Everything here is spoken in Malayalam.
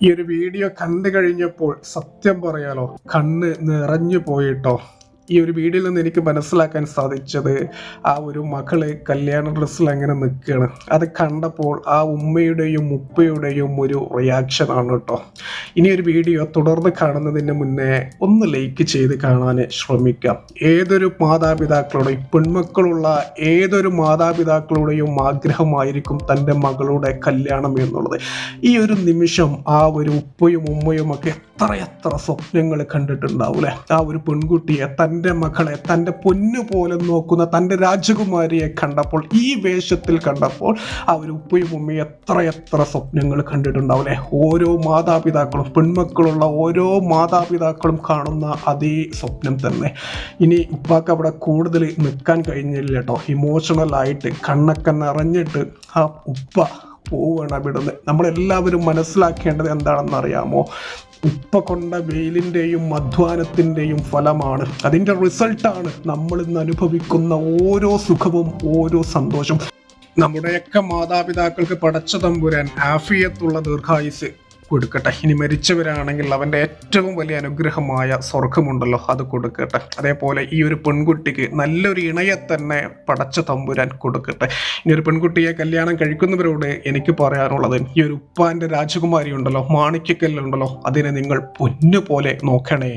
ഈ ഒരു വീഡിയോ കണ്ടു കഴിഞ്ഞപ്പോൾ സത്യം പറയാലോ കണ്ണ് നിറഞ്ഞു പോയിട്ടോ. ഈ ഒരു വീഡിയോയിൽ നിന്ന് എനിക്ക് മനസ്സിലാക്കാൻ സാധിച്ചത് ആ ഒരു മകൾ കല്യാണ ഡ്രസ്സിൽ അങ്ങനെ നിൽക്കുകയാണ്. അത് കണ്ടപ്പോൾ ആ ഉമ്മയുടെയും ഉപ്പയുടെയും ഒരു റിയാക്ഷൻ ആണ് കേട്ടോ ഇനി ഒരു വീഡിയോ തുടർന്ന് കാണുന്നതിന് മുന്നേ ഒന്ന് ലൈക്ക് ചെയ്ത് കാണാൻ ശ്രമിക്കാം. ഏതൊരു മാതാപിതാക്കളുടെയും പെൺമക്കളുള്ള ഏതൊരു മാതാപിതാക്കളുടെയും ആഗ്രഹമായിരിക്കും തന്റെ മകളുടെ കല്യാണം എന്നുള്ളത്. ഈ ഒരു നിമിഷം ആ ഒരു ഉപ്പയും ഉമ്മയും ഒക്കെ എത്രയെത്ര സ്വപ്നങ്ങൾ കണ്ടിട്ടുണ്ടാവൂലേ ആ ഒരു പെൺകുട്ടിയെ തന്റെ മകളെ തന്റെ പൊന്നു പോലെ നോക്കുന്ന തന്റെ രാജകുമാരിയെ കണ്ടപ്പോൾ ഈ വേഷത്തിൽ കണ്ടപ്പോൾ ആ ഒരു ഉപ്പയും ഉമ്മയും എത്ര എത്ര സ്വപ്നങ്ങൾ കണ്ടിട്ടുണ്ടാവൂലേ ഓരോ മാതാപിതാക്കളും പെൺമക്കളുള്ള ഓരോ മാതാപിതാക്കളും കാണുന്ന അതേ സ്വപ്നം തന്നെ. ഇനി ഉപ്പാക്ക് അവിടെ കൂടുതൽ നിൽക്കാൻ കഴിഞ്ഞില്ല കേട്ടോ. ഇമോഷണലായിട്ട് കണ്ണൊക്കെ നിറഞ്ഞിട്ട് ആ ഉപ്പ പോവുകയാണ് അവിടുന്ന്. നമ്മളെല്ലാവരും മനസ്സിലാക്കേണ്ടത് എന്താണെന്ന് അറിയാമോ ഉപ്പ കൊണ്ട വെയിലിന്റെയും അധ്വാനത്തിന്റെയും ഫലമാണ്. അതിന്റെ റിസൾട്ടാണ് നമ്മൾ ഇന്ന് അനുഭവിക്കുന്ന ഓരോ സുഖവും ഓരോ സന്തോഷവും. നമ്മുടെയൊക്കെ മാതാപിതാക്കൾക്ക് പടച്ച തമ്പുരാൻ ആഫിയത്തുള്ള ദീർഘായുസ്. കൊടുക്കട്ടെ. ഇനി മരിച്ചവരാണെങ്കിൽ അവന്റെ ഏറ്റവും വലിയ അനുഗ്രഹമായ സ്വർഗമുണ്ടല്ലോ അത് കൊടുക്കട്ടെ. അതേപോലെ ഈ ഒരു പെൺകുട്ടിക്ക് നല്ലൊരു ഇണയെ തന്നെ പടച്ച തമ്പുരാൻ കൊടുക്കട്ടെ. ഇനി ഒരു പെൺകുട്ടിയെ കല്യാണം കഴിക്കുന്നവരോട് എനിക്ക് പറയാനുള്ളത് ഈ ഒരു ഉപ്പാന്റെ രാജകുമാരി ഉണ്ടല്ലോ മാണിക്യക്കല്ലുണ്ടല്ലോ അതിനെ നിങ്ങൾ പൊന്നു പോലെ നോക്കണേ.